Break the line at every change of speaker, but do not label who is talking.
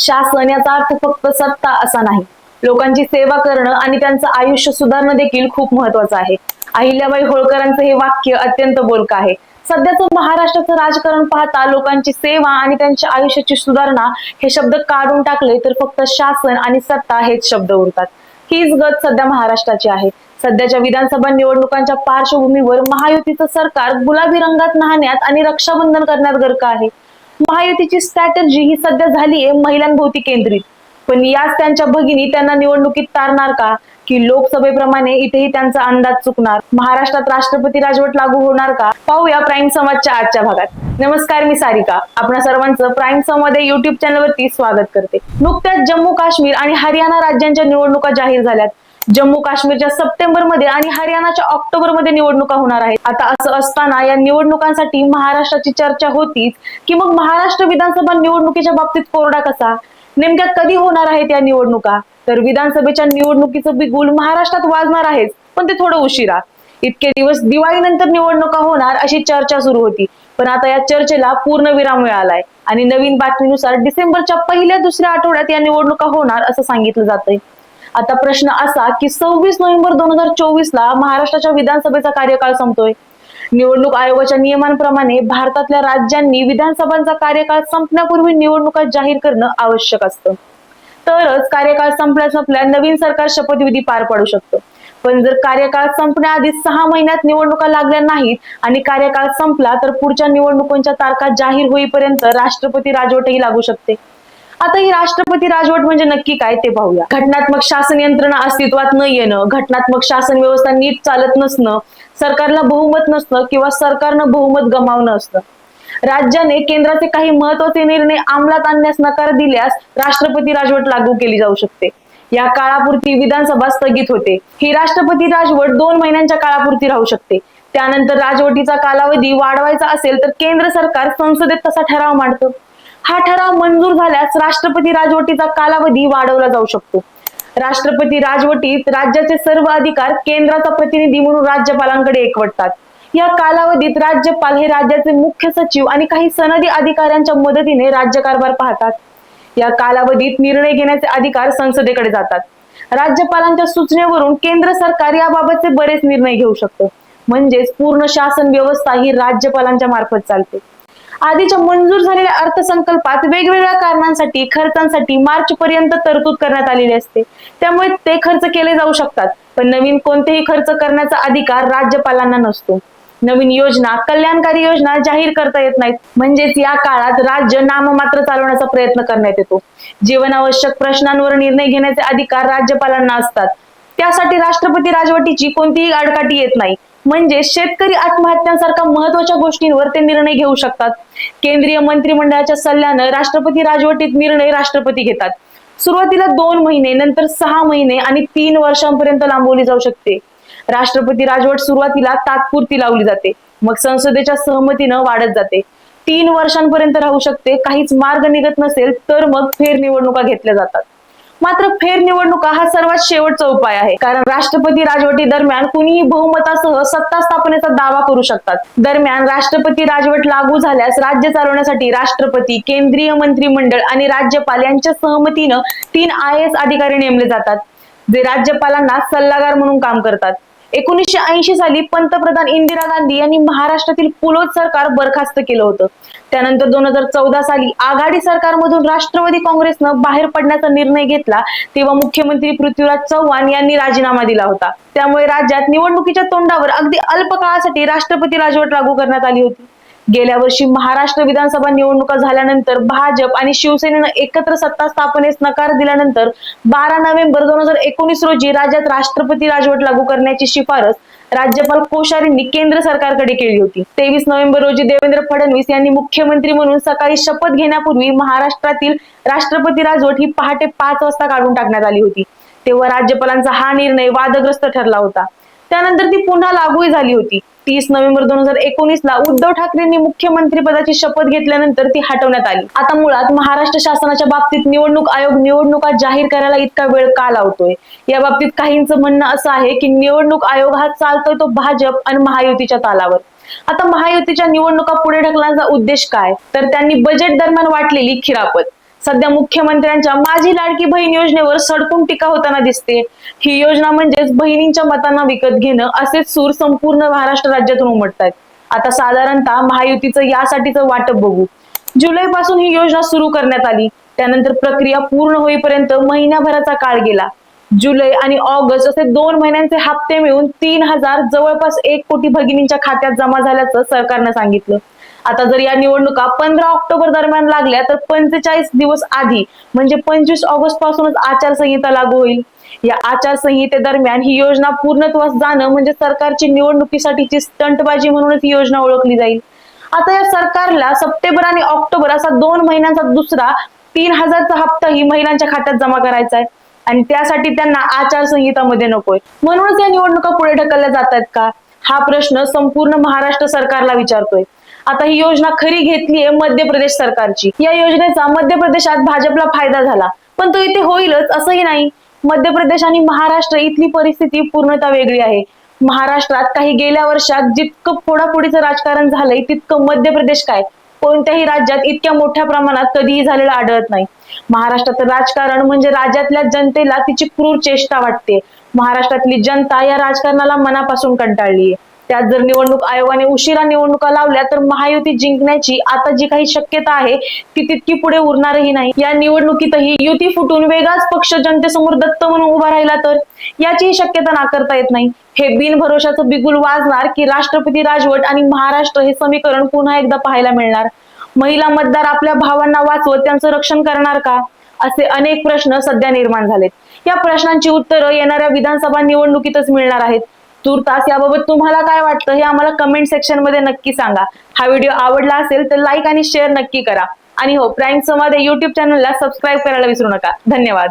शासन याचा अर्थ फक्त सत्ता असा नाही. लोकांची सेवा करणं आणि त्यांचं आयुष्य सुधारणं देखील खूप महत्वाचं आहे. अहिल्याबाई होळकरांचं हे वाक्य अत्यंत बोलकं आहे. सध्याचं महाराष्ट्राचं राजकारण पाहता लोकांची सेवा आणि त्यांच्या आयुष्याची सुधारणा हे शब्द काढून टाकले तर फक्त शासन आणि सत्ता हेच शब्द उरतात. हीच गत सध्या महाराष्ट्राची आहे. सध्याच्या विधानसभा निवडणुकांच्या पार्श्वभूमीवर महायुतीचं सरकार गुलाबी रंगात नाहण्यात आणि रक्षाबंधन करण्यात गर्क आहे. महायुतीची स्ट्रॅटर्जी ही सध्या झाली आहे महिलांभोवती केंद्रित. पण याच त्यांच्या भगिनी त्यांना निवडणुकीत तारणार का? की लोकसभेप्रमाणे इथेही त्यांचा अंदाज चुकणार? महाराष्ट्रात राष्ट्रपती राजवट लागू होणार का? पाहूया प्राईम समाजच्या आजच्या भागात. नमस्कार मी सारिका. आपणा सर्वांचं प्राईम संवाद युट्यूब चॅनलवरती स्वागत करते. नुकत्याच जम्मू काश्मीर आणि हरियाणा राज्यांच्या निवडणुका जाहीर झाल्यात. जम्मू काश्मीरच्या सप्टेंबरमध्ये आणि हरियाणाच्या ऑक्टोबरमध्ये निवडणुका होणार आहेत. आता असं असताना या निवडणुकांसाठी महाराष्ट्राची चर्चा होतीच की मग महाराष्ट्र विधानसभा निवडणुकीच्या बाबतीत कोरडा कसा? नेमक्या कधी होणार आहेत या निवडणुका? तर विधानसभेच्या निवडणुकीचं बिगुल महाराष्ट्रात वाजणार आहेच पण ते थोडं उशिरा. इतके दिवस दिवाळीनंतर निवडणुका होणार अशी चर्चा सुरू होती. पण आता या चर्चेला पूर्ण विराम मिळालाय. आणि नवीन बातमीनुसार डिसेंबरच्या पहिल्या दुसऱ्या आठवड्यात या निवडणुका होणार असं सांगितलं जातंय. आता प्रश्न असा की सव्वीस नोव्हेंबर दोन हजार चोवीस ला महाराष्ट्राच्या विधानसभेचा कार्यकाळ संपतोय. निवडणूक आयोगाच्या नियमांप्रमाणे भारतातल्या राज्यांनी विधानसभांचा कार्यकाळ संपण्यापूर्वी निवडणुका जाहीर करणं आवश्यक असतं. तरच कार्यकाळ संपल्या संपल्या नवीन सरकार शपथविधी पार पाडू शकतं. पण जर कार्यकाळ संपण्याआधी सहा महिन्यात निवडणुका लागल्या नाहीत आणि कार्यकाळ संपला तर पुढच्या निवडणुकांच्या तारखा जाहीर होईपर्यंत राष्ट्रपती राजवटही लागू शकते. आता ही राष्ट्रपती राजवट म्हणजे नक्की काय ते पाहूया. घटनात्मक शासन यंत्रणा अस्तित्वात न येणं घटनात्मक शासन व्यवस्था नीट चालत नसणं सरकारला बहुमत नसणं किंवा सरकारनं बहुमत गमावणं असतं. राज्याने केंद्राचे काही महत्त्वाचे निर्णय अंमलात आणण्यास नकार दिल्यास राष्ट्रपती राजवट लागू केली जाऊ शकते. या काळापुरती विधानसभा स्थगित होते. ही राष्ट्रपती राजवट दोन महिन्यांच्या काळापुरती राहू शकते. त्यानंतर राजवटीचा कालावधी वाढवायचा असेल तर केंद्र सरकार संसदेत तसा ठराव मांडतं. हा ठराव मंजूर झाल्यास राष्ट्रपती राजवटीचा कालावधी वाढवला जाऊ शकतो. राष्ट्रपती राजवटीत राज्याचे सर्व अधिकार केंद्राचा प्रतिनिधी म्हणून राज्यपालांकडे एकवटतात. या कालावधीत राज्यपाल हे राज्याचे मुख्य सचिव आणि काही सनदी अधिकाऱ्यांच्या मदतीने राज्यकारभार पाहतात. या कालावधीत निर्णय घेण्याचे अधिकार संसदेकडे जातात. राज्यपालांच्या सूचनेवरून केंद्र सरकार याबाबतचे बरेच निर्णय घेऊ शकतो. म्हणजेच पूर्ण शासन व्यवस्था ही राज्यपालांच्या मार्फत चालते. आधीच्या मंजूर झालेल्या अर्थसंकल्पात वेगवेगळ्या कारणांसाठी खर्चांसाठी मार्च पर्यंत तरतूद करण्यात आलेली असते. त्यामुळे ते खर्च केले जाऊ शकतात. पण नवीन कोणतेही खर्च करण्याचा अधिकार राज्यपालांना नसतो. नवीन योजना कल्याणकारी योजना जाहीर करता येत नाहीत. म्हणजेच या काळात राज्य नाममात्र चालवण्याचा प्रयत्न करण्यात येतो. जीवनावश्यक प्रश्नांवर निर्णय घेण्याचे अधिकार राज्यपालांना असतात. त्यासाठी राष्ट्रपती राजवटीची कोणतीही आडकाठी येत नाही. म्हणजे शेतकरी आत्महत्यांसारख्या महत्त्वाच्या गोष्टींवर ते निर्णय घेऊ शकतात. केंद्रीय मंत्रिमंडळाच्या सल्ल्यानं राष्ट्रपती राजवटीत निर्णय राष्ट्रपती घेतात. सुरुवातीला दोन महिने नंतर सहा महिने आणि तीन वर्षांपर्यंत लांबवली जाऊ शकते. राष्ट्रपती राजवट सुरुवातीला तात्पुरती लावली जाते. मग संसदेच्या सहमतीनं वाढत जाते. तीन वर्षांपर्यंत राहू शकते. काहीच मार्ग निघत नसेल तर मग फेर निवडणुका घेतल्या जातात. मात्र फेरनिवडणुका हा सर्वात शेवटचा उपाय आहे. कारण राष्ट्रपती राजवटी दरम्यान कुणीही बहुमतासह सत्ता स्थापनेचा दावा करू शकतात. दरम्यान राष्ट्रपती राजवट लागू झाल्यास राज्य चालवण्यासाठी राष्ट्रपती केंद्रीय मंत्रिमंडळ आणि राज्यपाल यांच्या सहमतीनं तीन आय एस अधिकारी नेमले जातात जे राज्यपालांना सल्लागार म्हणून काम करतात. एकोणीसशे ऐंशी साली पंतप्रधान इंदिरा गांधी यांनी महाराष्ट्रातील पुलोद सरकार बरखास्त केलं होतं. त्यानंतर दोन हजार चौदा साली आघाडी सरकारमधून राष्ट्रवादी काँग्रेसनं बाहेर पडण्याचा निर्णय घेतला तेव्हा मुख्यमंत्री पृथ्वीराज चव्हाण यांनी राजीनामा दिला होता. त्यामुळे राज्यात निवडणुकीच्या तोंडावर अगदी अल्प काळासाठी राष्ट्रपती राजवट लागू करण्यात आली होती. गेल्या वर्षी महाराष्ट्र विधानसभा निवडणुका झाल्यानंतर भाजप आणि शिवसेनेनं एकत्र सत्ता स्थापनेस नकार दिल्यानंतर बारा नोव्हेंबर दोन हजार एकोणीस रोजी राज्यात राष्ट्रपती राजवट लागू करण्याची शिफारस राज्यपाल कोश्यारींनी केंद्र सरकारकडे केली होती. तेवीस नोव्हेंबर रोजी देवेंद्र फडणवीस यांनी मुख्यमंत्री म्हणून सकाळी शपथ घेण्यापूर्वी महाराष्ट्रातील राष्ट्रपती राजवट ही पहाटे पाच वाजता काढून टाकण्यात आली होती. तेव्हा राज्यपालांचा हा निर्णय वादग्रस्त ठरला होता. त्यानंतर ती पुन्हा लागूही झाली होती. तीस नोव्हेंबर दोन हजार एकोणीस ला उद्धव ठाकरेंनी मुख्यमंत्री पदाची शपथ घेतल्यानंतर ती हटवण्यात आली. आता मुळात महाराष्ट्र शासनाच्या बाबतीत निवडणूक आयोग निवडणुका जाहीर करायला इतका वेळ का लावतोय? या बाबतीत काहींचं म्हणणं असं आहे की निवडणूक आयोग हा चालतोय तो भाजप आणि महायुतीच्या तालावर. आता महायुतीच्या निवडणुका पुढे ढकलण्याचा उद्देश काय? तर त्यांनी बजेट दरम्यान वाटलेली खिरापत. सध्या मुख्यमंत्र्यांच्या माझी लाडकी बहीण योजनेवर सडकून टीका होताना दिसते ही योजना म्हणजेच बहिणींच्या मतांना विकत घेणं असेच सूर संपूर्ण महाराष्ट्र राज्यातून उमटतायत. आता साधारणतः महायुतीचं यासाठीचं वाटप बघू. जुलै पासून ही योजना सुरू करण्यात आली. त्यानंतर प्रक्रिया पूर्ण होईपर्यंत महिन्याभराचा काळ गेला. जुलै आणि ऑगस्ट असे दोन महिन्यांचे हप्ते मिळून तीन हजार जवळपास एक कोटी भगिनींच्या खात्यात जमा झाल्याचं सरकारनं सांगितलं. आता जर या निवडणुका पंधरा ऑक्टोबर दरम्यान लागल्या तर पंचेचाळीस दिवस आधी म्हणजे पंचवीस ऑगस्ट पासूनच आचारसंहिता लागू होईल. या आचारसंहितेदरम्यान ही योजना पूर्णत्वास जाणं म्हणजे सरकारची निवडणुकीसाठीची स्टंटबाजी म्हणूनच ही योजना ओळखली जाईल. आता या सरकारला सप्टेंबर आणि ऑक्टोबर असा दोन महिन्यांचा दुसरा तीन हजारचा हप्ता ही महिलांच्या खात्यात जमा करायचा आहे. आणि त्यासाठी त्यांना आचारसंहितामध्ये नकोय. म्हणूनच या निवडणुका पुढे ढकलल्या जात आहेत का? हा प्रश्न संपूर्ण महाराष्ट्र सरकारला विचारतोय. आता ही योजना खरी घेतलीये मध्य प्रदेश सरकारची. या योजनेचा मध्य प्रदेशात भाजपला फायदा झाला. पण तो इथे होईलच असंही नाही. मध्य प्रदेश आणि महाराष्ट्र इथली परिस्थिती पूर्णतः वेगळी आहे. महाराष्ट्रात काही गेल्या वर्षात जितकं फोडाफोडीचं राजकारण झालंय तितकं मध्य प्रदेश काय? कोणत्याही राज्यात इतक्या मोठ्या प्रमाणात कधीही झालेलं आढळत नाही. महाराष्ट्राचं राजकारण म्हणजे राज्यातल्या जनतेला तिची क्रूर चेष्टा वाटते. महाराष्ट्रातली जनता या राजकारणाला मनापासून कंटाळलीये. त्यात जर निवडणूक आयोगाने उशिरा निवडणुका लावल्या तर महायुती जिंकण्याची आता जी काही शक्यता आहे ती तितकी पुढे उरणारही नाही. या निवडणुकीतही युती फुटून वेगळाच पक्ष जनतेसमोर दत्त म्हणून उभा राहिला तर याचीही शक्यता नाकारता येत नाही. हे बिनभरोशाचं बिगुल वाजणार की राष्ट्रपती राजवट आणि महाराष्ट्र हे समीकरण पुन्हा एकदा पाहायला मिळणार. महिला मतदार आपल्या भावांना वाचवत त्यांचं रक्षण करणार का? असे अनेक प्रश्न सध्या निर्माण झालेत. या प्रश्नांची उत्तरं येणाऱ्या विधानसभा निवडणुकीतच मिळणार आहेत. तूर्तास याबाबत तुम्हाला काय वाटतं हे आम्हाला कमेंट सेक्शनमध्ये नक्की सांगा. हा व्हिडिओ आवडला असेल तर लाईक आणि शेअर नक्की करा. आणि हो प्राईम संवाद या युट्यूब चॅनलला सबस्क्राईब करायला विसरू नका. धन्यवाद.